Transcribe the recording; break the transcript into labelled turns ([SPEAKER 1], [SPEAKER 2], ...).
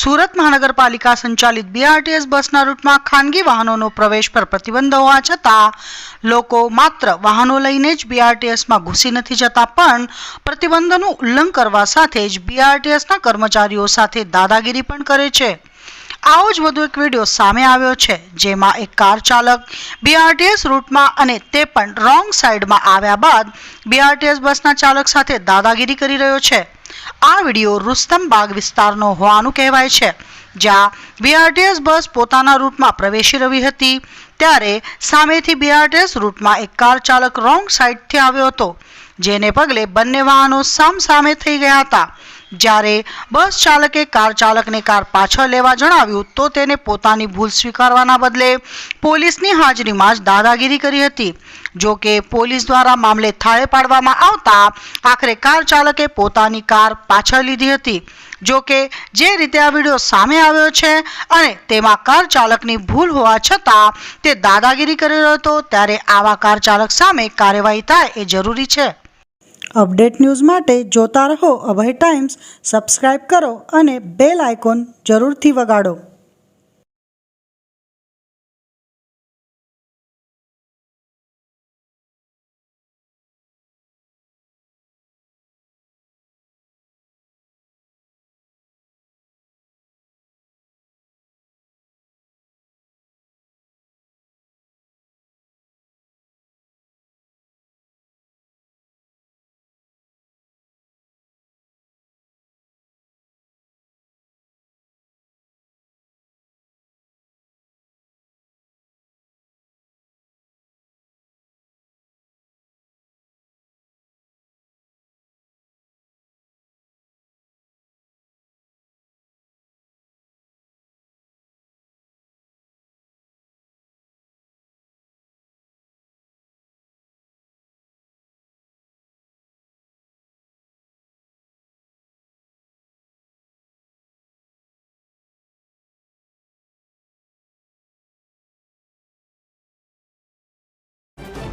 [SPEAKER 1] સુરત મહાનગરપાલિકા સંચાલિત બીઆરટીએસ બસના રૂટમાં ખાનગી વાહનોનો પ્રવેશ પર પ્રતિબંધ હોવા છતાં લોકો માત્ર વાહનો લઈને જ બીઆરટીએસમાં ઘૂસી નથી જતા, પણ પ્રતિબંધોનું ઉલ્લંઘન કરવા સાથે જ બીઆરટીએસના કર્મચારીઓ સાથે દાદાગીરી પણ કરે છે. આવો જ વધુ એક વીડિયો સામે આવ્યો છે, જેમાં એક કાર ચાલક બીઆરટીએસ રૂટમાં અને તે પણ રોંગ સાઈડમાં આવ્યા બાદ બીઆરટીએસ બસના ચાલક સાથે દાદાગીરી કરી રહ્યો છે. આ વીડિયો રુસ્તમબાગ વિસ્તારનો હોવાનું કહેવાય છે, જ્યાં બીઆરટીએસ બસ પોતાના રૂટમાં પ્રવેશી રહી હતી. ત્યારે સામેથી બીઆરટીએસ રૂટમાં એક કાર ચાલક રોંગ સાઈડથી આવ્યો હતો, જેને પગલે બંને વાહનો સામસામે થઈ ગયા હતા. જ્યારે બસ ચાલકે, કાર ચાલકને કાર પાછળ લેવા જણાવ્યું, તો તેને પોતાની ભૂલ સ્વીકારવાના બદલે પોલીસની હાજરીમાં જ દાદાગીરી કરી હતી. જો કે પોલીસ દ્વારા મામલે થાળે પાડવામાં આવતા આખરે કાર ચાલકે પોતાની કાર પાછળ લીધી હતી. જો કે જે રીતે આ વીડિયો સામે આવ્યો છે અને તેમાં કાર ચાલકની ભૂલ હોવા છતાં તે દાદાગીરી કરી રહ્યો હતો, ત્યારે આવા કાર ચાલક સામે કાર્યવાહી થાય એ જરૂરી છે. અપડેટ ન્યૂઝ માટે જોતા રહો અભય ટાઈમ્સ સબસ્ક્રાઇબ કરો અને બેલ આઇકોન જરૂરથી વગાડો.